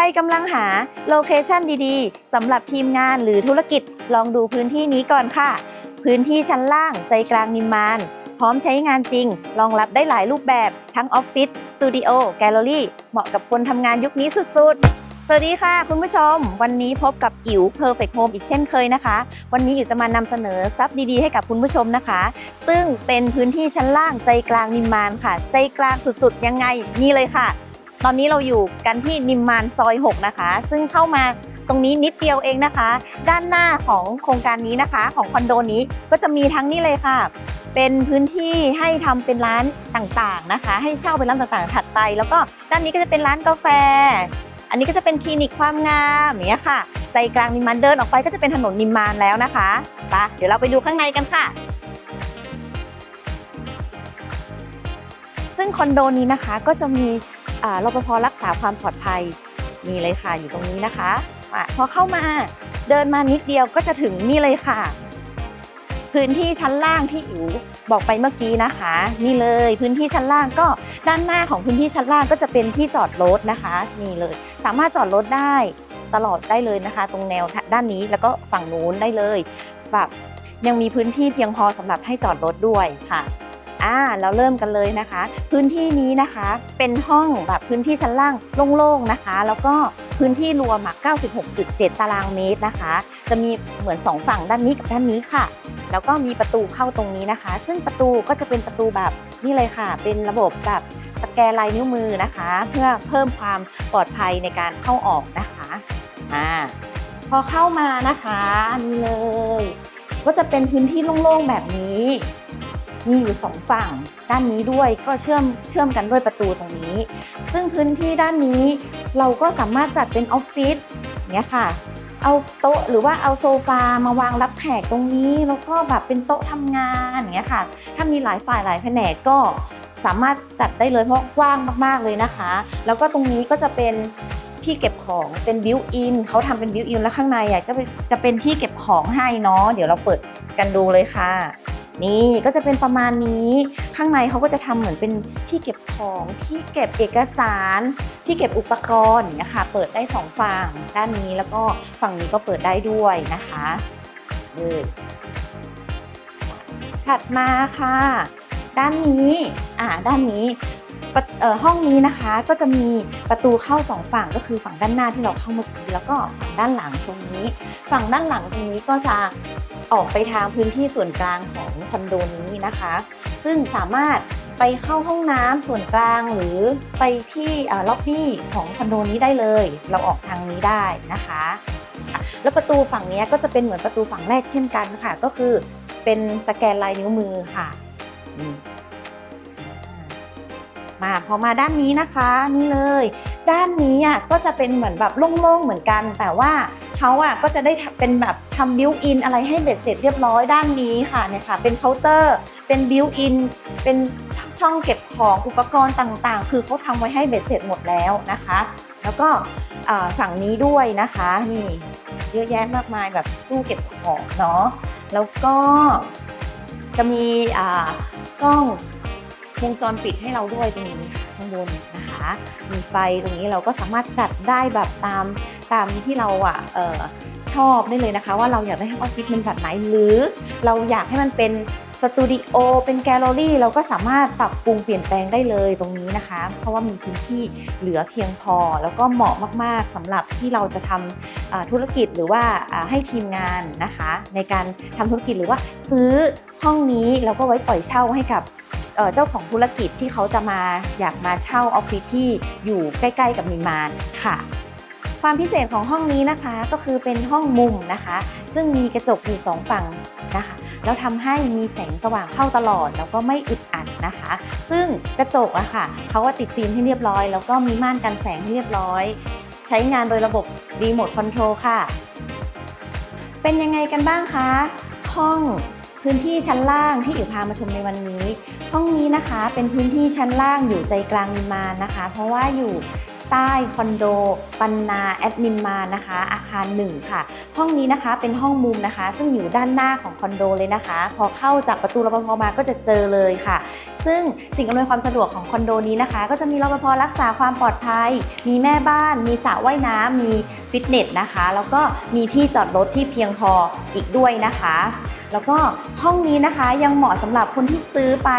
รกำลังหาโลเคชันดีๆสำหรับทีมงานหรือธุรกิจลองดูพื้นที่นี้ก่อนค่ะ พื้นที่ชั้นล่างใจกลางนิมมาน พร้อมใช้งานจริง รองรับได้หลายรูปแบบทั้งออฟฟิศสตูดิโอแกลเลอรี่เหมาะกับคนทำงานยุคนี้สุดๆสวัสดีค่ะ คุณผู้ชม วันนี้พบกับอิ๋ว Perfect Home อีกเช่นเคยนะคะ วันนี้อิ๋วจะมานำเสนอซับดีๆ ให้กับคุณผู้ชมนะคะ ซึ่งเป็นพื้นที่ชั้นล่างใจกลางนิมมานค่ะ ใจกลางสุดๆ ยังไงนี่เลยค่ะ ตอนนี้เราอยู่กันที่นิมมานซอย 6 นะคะ ซึ่งเข้ามาตรงนี้นิดเดียวเองนะคะ ด้านหน้าของโครงการนี้นะคะ ของคอนโดนี้ก็จะมีทั้งนี่เลยค่ะ เป็นพื้นที่ให้ทำเป็นร้านต่างๆนะคะ ให้เช่าเป็นร้านต่างๆ ถัดไป แล้วก็ด้านนี้ก็จะเป็นร้านกาแฟ อันนี้ก็จะเป็นคลินิกความงามอย่างเงี้ยค่ะ ใจกลางนิมมานเดินออกไปก็จะเป็นถนนนิมมานแล้วนะคะไปะเดี๋ยวเราไปดูข้างในกันค่ะซึ่งคอนโดนี้นะคะก็จะมี รปภรักษาความปลอดภัยนี่เลยค่ะอยู่ตรงนี้นะคะอะพอเข้ามาเดินมานิดเดียวก็จะถึงนี่เลยค่ะ พื้นที่ชั้นล่างที่อิ๋วบอกไปเมื่อกี้นะคะ นี่เลยพื้นที่ชั้นล่างก็ด้านหน้าของพื้นที่ชั้นล่างก็จะเป็นที่จอดรถนะคะ นี่เลย สามารถจอดรถได้ตลอดได้เลยนะคะ ตรงแนวด้านนี้แล้วก็ฝั่งนู้นได้เลยแบบยังมีพื้นที่เพียงพอสำหรับให้จอดรถด้วยค่ะ อ่าเราเริ่มกันเลยนะคะ พื้นที่นี้นะคะเป็นห้องแบบพื้นที่ชั้นล่างโล่งๆนะคะ แล้วก็พื้นที่รวม96.7 ตารางเมตรนะคะ จะมีเหมือน 2 ฝั่งด้านนี้กับด้านนี้ค่ะ แล้วก็มีประตูเข้าตรงนี้นะคะ ซึ่งประตูก็จะเป็นประตูแบบนี่เลยค่ะ เป็นระบบแบบสแกนลายนิ้วมือนะคะ เพื่อเพิ่มความปลอดภัยในการเข้าออกนะคะอ่าพอเข้ามานะคะอันนี้เลย ก็จะเป็นพื้นที่โล่งๆแบบนี้ มีอยู่สองฝั่ง ด้านนี้ด้วยก็เชื่อมเชื่อมกันด้วยประตูตรงนี้ ซึ่งพื้นที่ด้านนี้เราก็สามารถจัดเป็นออฟฟิศอย่างเนี้ยค่ะ เอาโต๊ะหรือว่าเอาโซฟามาวางรับแขกตรงนี้แล้วก็แบบเป็นโต๊ะทำงานอย่างเงี้ยค่ะ ถ้ามีหลายฝ่ายหลายแผนกก็สามารถจัดได้เลยเพราะกว้างมากๆเลยนะคะ แล้วก็ตรงนี้ก็จะเป็นที่เก็บของเป็นบิวอินเขาทำเป็นบิวอินแล้วข้างในอะก็จะเป็นที่เก็บของให้เนาะเดี๋ยวเราเปิดกันดูเลยค่ะ นี่ก็จะเป็นประมาณนี้ ข้างในเขาก็จะทำเหมือนเป็นที่เก็บของที่เก็บเอกสาร ที่เก็บอุปกรณ์นะคะเปิดได้สองฝั่งด้านนี้แล้วก็ฝั่งนี้ก็เปิดได้ด้วยนะคะเลยถัดมาค่ะ ด้านนี้อ่าด้านนี้ ห้องนี้นะคะก็จะมีประตูเข้าสองฝั่งก็คือฝั่งด้านหน้าที่เราเข้าเมื่อกี้แล้วก็ฝั่งด้านหลังตรงนี้ ฝั่งด้านหลังตรงนี้ก็จะออกไปทางพื้นที่ส่วนกลางของคอนโดนี้นะคะ ซึ่งสามารถไปเข้าห้องน้ำส่วนกลางหรือไปที่ล็อบบี้ของคอนโดนี้ได้เลย เราออกทางนี้ได้นะคะ แล้วประตูฝั่งนี้ก็จะเป็นเหมือนประตูฝั่งแรกเช่นกันค่ะ ก็คือเป็นสแกนลายนิ้วมือค่ะ มาพอมาด้านนี้นะคะนี่เลย ด้านนี้อะก็จะเป็นเหมือนแบบโล่งๆเหมือนกัน แต่ว่าเขาอะก็จะได้เป็นแบบทำบิวอินอะไรให้เบ็ดเสร็จเรียบร้อยด้านนี้ค่ะเนี่ยค่ะ เป็นเคาน์เตอร์ เป็นบิวอินเป็นช่องเก็บของอุปกรณ์ต่างๆ คือเขาทำไว้ให้เบ็ดเสร็จหมดแล้วนะคะ แล้วก็ฝั่งนี้ด้วยนะคะนี่เยอะแยะมากมายแบบตู้เก็บของเนาะแล้วก็จะมีอ่ากล้อง วงจรปิดให้เราด้วยตรงนี้ค่ะข้างบนนะคะ มีไฟตรงนี้เราก็สามารถจัดได้แบบตามตามที่เราอะออชอบได้เลยนะคะ ว่าเราอยากได้ห้องอฟฟิศเป็นแบบไหนหรือเราอยากให้มันเป็นสตูดิโอเป็นแกลเลอรี่เราก็สามารถปรับปรุงเปลี่ยนแปลงได้เลยตรงนี้นะคะ เพราะว่ามีพื้นที่เหลือเพียงพอ แล้วก็เหมาะมากๆสำหรับที่เราจะทำอ่าธุรกิจหรือว่าอ่าให้ทีมงานนะคะ ในการทำธุรกิจหรือว่าซื้อห้องนี้แล้วก็ไว้ปล่อยเช่าให้กับ เจ้าของธุรกิจที่เขาจะมาอยากมาเช่าออฟฟิศที่อยู่ใกล้ ๆ กับนิมมานค่ะ ความพิเศษของห้องนี้นะคะก็คือเป็นห้องมุมนะคะ ซึ่งมีกระจกอยู่สองฝั่งนะคะแล้วทำให้มีแสงสว่างเข้าตลอด แล้วก็ไม่อึดอัดนะคะ ซึ่งกระจกอะค่ะเขาก็ติดฟิล์มให้เรียบร้อย แล้วก็มีม่านกันแสงให้เรียบร้อย ใช้งานโดยระบบรีโมทคอนโทรลค่ะ เป็นยังไงกันบ้างคะ ห้อง พื้นที่ชั้นล่างที่อิ๋วพามาชมในวันนี้ ห้องนี้นะคะเป็นพื้นที่ชั้นล่างอยู่ใจกลางนิมมานนะคะ เพราะว่าอยู่ใต้คอนโด ปันนาแอดมินมานะคะ อาคาร 1 ค่ะ ห้องนี้นะคะเป็นห้องมุมนะคะ ซึ่งอยู่ด้านหน้าของคอนโดเลยนะคะ พอเข้าจากประตูรปภมาก็จะเจอเลยค่ะ ซึ่งสิ่งอำนวยความสะดวกของคอนโดนี้นะคะ ก็จะมีรปภรักษาความปลอดภัย มีแม่บ้าน มีสระว่ายน้ำมีฟิตเนสนะคะ แล้วก็มีที่จอดรถที่เพียงพออีกด้วยนะคะ แล้วก็ห้องนี้นะคะยังเหมาะสำหรับคนที่ซื้อไป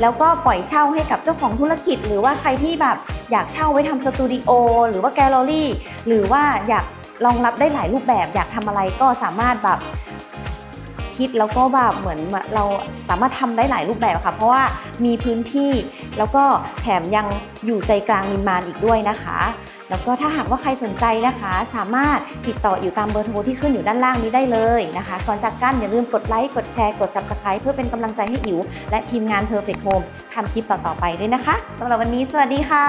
แล้วก็ปล่อยเช่าให้กับเจ้าของธุรกิจ หรือว่าใครที่แบบอยากเช่าไว้ทำสตูดิโอหรือว่าแกลเลอรี่หรือว่าอยากรองรับได้หลายรูปแบบ อยากทำอะไรก็สามารถแบบ คิดแล้วก็แบบเหมือนเราสามารถทำได้หลายรูปแบบค่ะ เพราะว่ามีพื้นที่แล้วก็แถมยังอยู่ใจกลางนิมมานอีกด้วยนะคะ แล้วก็ถ้าหากว่าใครสนใจนะคะ สามารถติดต่ออยู่ตามเบอร์โทรที่ขึ้นอยู่ด้านล่างนี้ได้เลยนะคะ ก่อนจากกันอย่าลืมกดไลค์กดแชร์กด Subscribe เพื่อเป็นกำลังใจให้อิ๋วและทีมงาน Perfect Home ทำคลิปต่อๆไปด้วยนะคะสำหรับวันนี้สวัสดีค่ะ